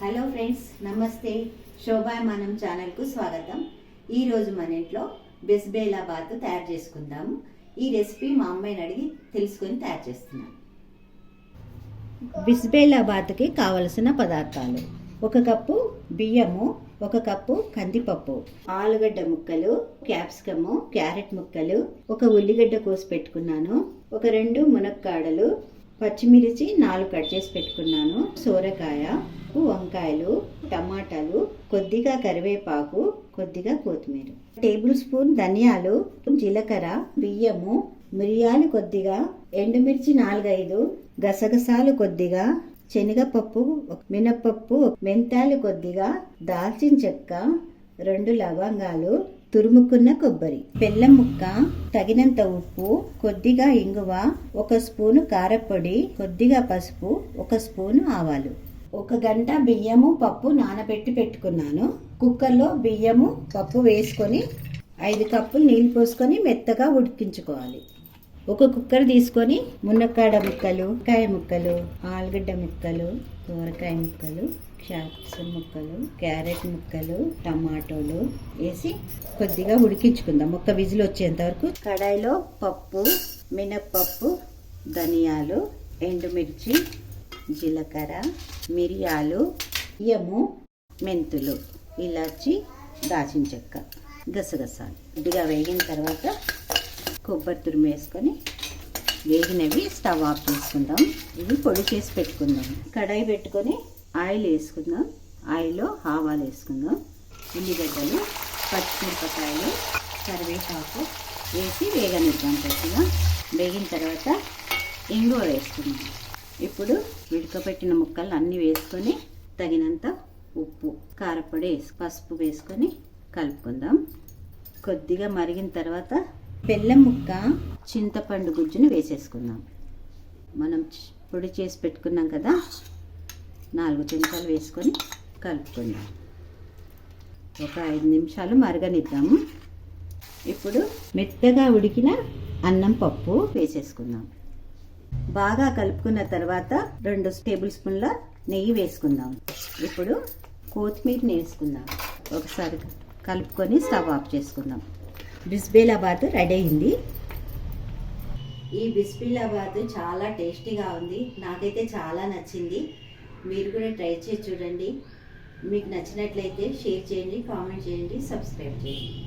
Hello friends నమస్తే. శోభాయమానం ఛానల్కు స్వాగతం. ఈరోజు మన ఇంట్లో బెస్బేలా బాత్ తయారు చేసుకుందాము. ఈ రెసిపీ మా అమ్మాయిని అడిగి తెలుసుకొని తయారు చేస్తున్నాను. బిస్బేలా బాత్కి కావలసిన పదార్థాలు. ఒక కప్పు బియ్యము ఒక కప్పు కందిపప్పు ఆలుగడ్డ ముక్కలు క్యాప్సికము క్యారెట్ ముక్కలు ఒక ఉల్లిగడ్డ కోసి పెట్టుకున్నాను ఒక రెండు మునక్కాడలు పచ్చిమిర్చి నాలుగు కట్ చేసి పెట్టుకున్నాను. సోరకాయ వంకాయలు టమాటాలు కొద్దిగా కరివేపాకు కొద్దిగా కొత్తిమీర. టేబుల్ స్పూన్ ధనియాలు జీలకర్ర బియ్యము మిరియాలు కొద్దిగా ఎండుమిర్చి నాలుగైదు గసగసాలు కొద్దిగా శనగపప్పు మినపప్పు మెంతాలు కొద్దిగా దాల్చిన చెక్క రెండు లవంగాలు తురుముకున్న కొబ్బరి. బెల్లం ముక్క తగినంత ఉప్పు కొద్దిగా ఇంగువ ఒక స్పూను కారపొడి కొద్దిగా పసుపు ఒక స్పూను ఆవాలు. ఒక గంట బియ్యము పప్పు నానబెట్టి పెట్టుకున్నాను. కుక్కర్లో బియ్యము పప్పు వేసుకొని ఐదు కప్పులు నీళ్ళు పోసుకొని మెత్తగా ఉడికించుకోవాలి. ఒక కుక్కర్ తీసుకొని మునక్కాడ ముక్కలు కాయ ముక్కలు ఆలుగడ్డ ముక్కలు కూరకాయ ముక్కలు క్యాప్సికం ముక్కలు క్యారెట్ ముక్కలు టమాటోలు వేసి కొద్దిగా ఉడికించుకుందాం. ముక్క విజిల్ వచ్చేంత వరకు కడాయిలో పప్పు మినప్పప్పు ధనియాలు ఎండుమిర్చి జీలకర్ర మిరియాలు బియ్యము మెంతులు ఇలాచి దాచిన చెక్క గసగసాలు. కొద్దిగా వేగిన తర్వాత కొబ్బరి తురుము వేసుకొని వేగినవి స్టవ్ ఆఫ్ చేసుకుందాం. ఇవి పొడి చేసి పెట్టుకుందాం. కడాయి పెట్టుకొని ఆయిల్ వేసుకుందాం. ఆయిల్లో ఆవాలు వేసుకుందాం. ఉల్లిగడ్డలు పచ్చిమిరపకాయలు కరివేపాకు వేసి వేగనిద్దాం కొద్దిగా. వేగిన తర్వాత ఇంగువ వేసుకుందాం. ఇప్పుడు ఉడకబెట్టిన ముక్కలు అన్నీ వేసుకొని తగినంత ఉప్పు కారపొడి వేసి పసుపు వేసుకొని కలుపుకుందాం. కొద్దిగా మరిగిన తర్వాత బెల్లం ముక్క చింతపండు గుజ్జుని వేసేసుకుందాం. మనం పొడి చేసి పెట్టుకున్నాం కదా నాలుగు చెంచాలు వేసుకొని కలుపుకుందాం. ఒక ఐదు నిమిషాలు మరగనిద్దాము. ఇప్పుడు మెత్తగా ఉడికిన అన్నం పప్పు వేసేసుకుందాం. బాగా కలుపుకున్న తర్వాత రెండు టేబుల్ స్పూన్ల నెయ్యి వేసుకుందాం. ఇప్పుడు కొత్తిమీరని వేసుకుందాం. ఒకసారి కలుపుకొని స్టవ్ ఆఫ్ చేసుకుందాం. బిస్బేలాబాద్ రెడీ అయింది. ఈ బిస్బిలాబాద్ చాలా టేస్టీగా ఉంది. నాకైతే చాలా నచ్చింది. మీరు కూడా ట్రై చేసి చూడండి. మీకు నచ్చినట్లయితే షేర్ చేయండి కామెంట్ చేయండి సబ్స్క్రైబ్ చేయండి.